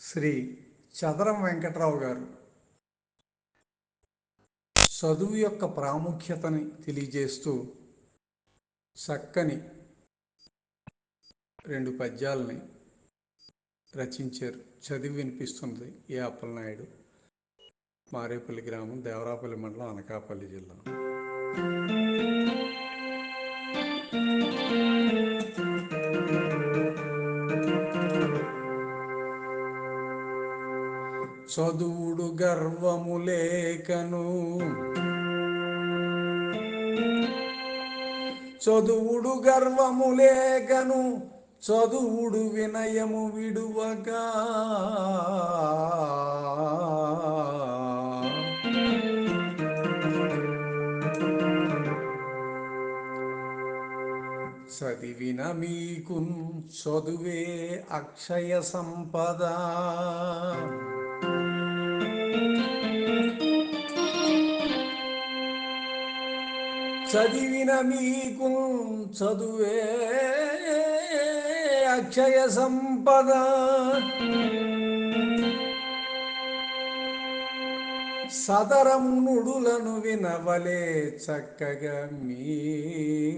శ్రీ చదరం వెంకట్రావు గారు చదువు యొక్క ప్రాముఖ్యతని తెలియజేస్తూ చక్కని రెండు పద్యాలని రచించారు. చదివి వినిపిస్తుంది ఏ అప్పలనాయుడు మారేపల్లి గ్రామం దేవరాపల్లి మండలం అనకాపల్లి జిల్లా. చదువుడు గర్వము లేకను. చదువుడు గర్వము లేకను చదువుడు వినయము విడువగా చదివిన మీకు చదువే అక్షయ సంపద. చదివిన మీకు చదువే అక్షయ సంపద. సదరం నుడులను వినవలే చక్కగా మీరు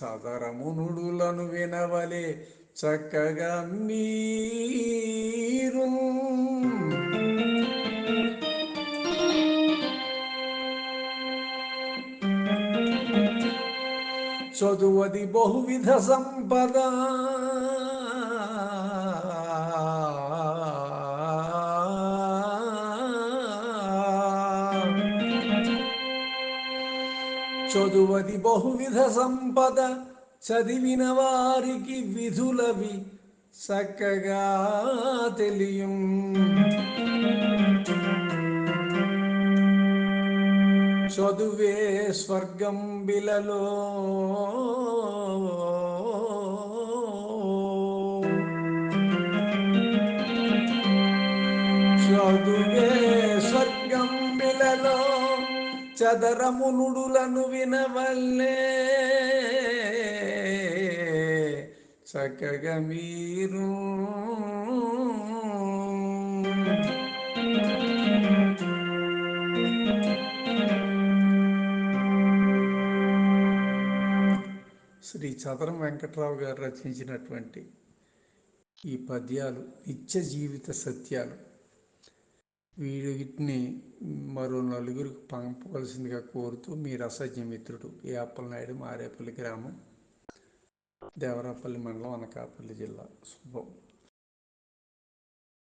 సదరము నుడులను వినవలే చక్కగా మీరు. చదువది బహువిధ సంపద. చదువది బహువిధ సంపద చదివిన వారికి విధులవి చక్కగా తెలియం. చదువే స్వర్గం బిలలో. చదువే చదరమునుడులను వినవల్లే. చక్కగా మీరు శ్రీ చదరం వెంకట్రావు గారు రచించినటువంటి ఈ పద్యాలు నిత్య జీవిత సత్యాలు. వీటిని మరో నలుగురికి పంపవలసిందిగా కోరుతూ మీ రసజ్ఞ మిత్రుడు ఏ అప్పలనాయుడు మారేపల్లి గ్రామం దేవరాపల్లి మండలం అనకాపల్లి జిల్లా. శుభం.